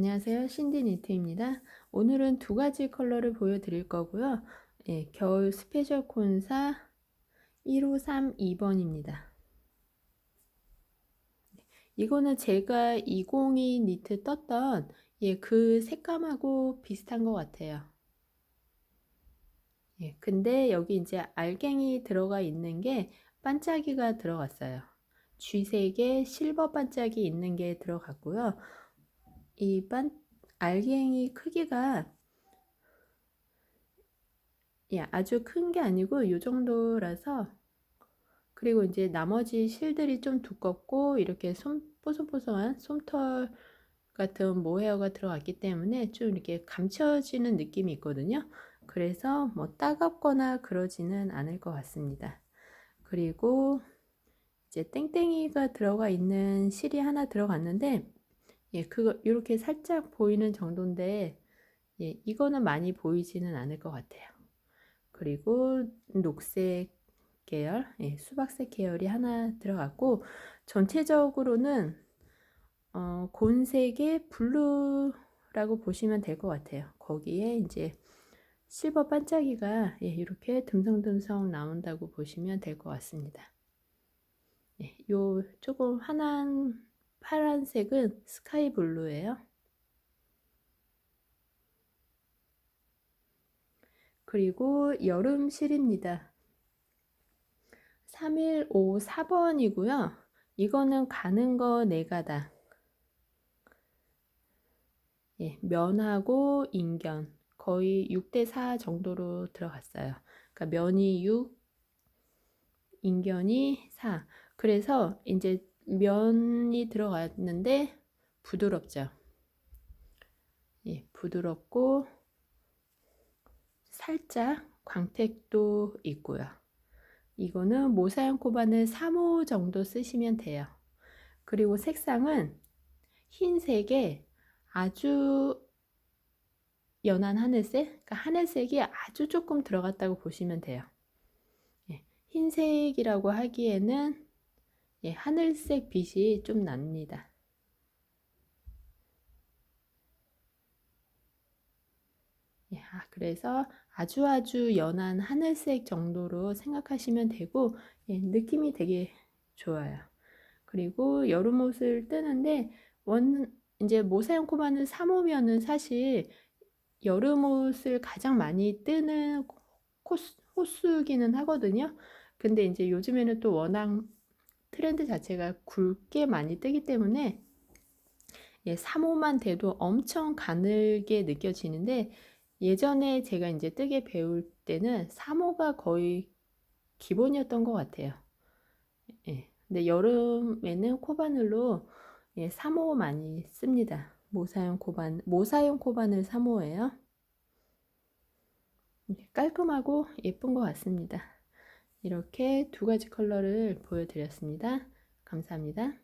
안녕하세요. 신디 니트입니다. 오늘은 두 가지 컬러를 보여드릴 거고요. 예, 겨울 스페셜 콘사 1532번입니다. 이거는 제가 202 니트 떴던 예, 그 색감하고 비슷한 것 같아요. 예, 근데 여기 이제 알갱이 들어가 있는 게 반짝이가 들어갔어요. 쥐색에 실버 반짝이 있는 게 들어갔고요. 이 반, 알갱이 크기가 예, 아주 큰 게 아니고 이 정도라서 그리고 이제 나머지 실들이 좀 두껍고 이렇게 솜, 뽀송뽀송한 솜털 같은 모헤어가 들어갔기 때문에 좀 이렇게 감춰지는 느낌이 있거든요. 그래서 뭐 따갑거나 그러지는 않을 것 같습니다. 그리고 이제 땡땡이가 들어가 있는 실이 하나 들어갔는데 예, 그거 이렇게 살짝 보이는 정도인데 예, 이거는 많이 보이지는 않을 것 같아요. 그리고 녹색 계열, 예, 수박색 계열이 하나 들어갔고 전체적으로는 어, 곤색의 블루라고 보시면 될 것 같아요. 거기에 이제 실버 반짝이가 예, 이렇게 듬성듬성 나온다고 보시면 될 것 같습니다. 예, 요 조금 환한 파란색은 스카이 블루예요. 그리고 여름실입니다. 3154번이고요. 이거는 가는 거 4가닥. 예, 면하고 인견 거의 6대4 정도로 들어갔어요. 그러니까 면이 6, 인견이 4. 그래서 이제 면이 들어갔는데 부드럽죠. 예, 부드럽고 살짝 광택도 있고요. 이거는 모사형 코바늘 3호 정도 쓰시면 돼요. 그리고 색상은 흰색에 아주 연한 하늘색, 그러니까 하늘색이 아주 조금 들어갔다고 보시면 돼요. 예, 흰색이라고 하기에는 예, 하늘색 빛이 좀 납니다. 예, 아, 그래서 아주 아주 연한 하늘색 정도로 생각하시면 되고 예, 느낌이 되게 좋아요. 그리고 여름 옷을 뜨는데 원 이제 모사형 코바늘 3호면은 사실 여름 옷을 가장 많이 뜨는 코스, 호수기는 하거든요. 근데 이제 요즘에는 또 워낙 트렌드 자체가 굵게 많이 뜨기 때문에 예, 3호만 돼도 엄청 가늘게 느껴지는데 예전에 제가 이제 뜨개 배울 때는 3호가 거의 기본이었던 것 같아요. 예, 근데 여름에는 코바늘로 예, 3호 많이 씁니다. 모사용 코바늘, 모사용 코바늘 3호예요. 깔끔하고 예쁜 것 같습니다. 이렇게 두 가지 컬러를 보여드렸습니다. 감사합니다.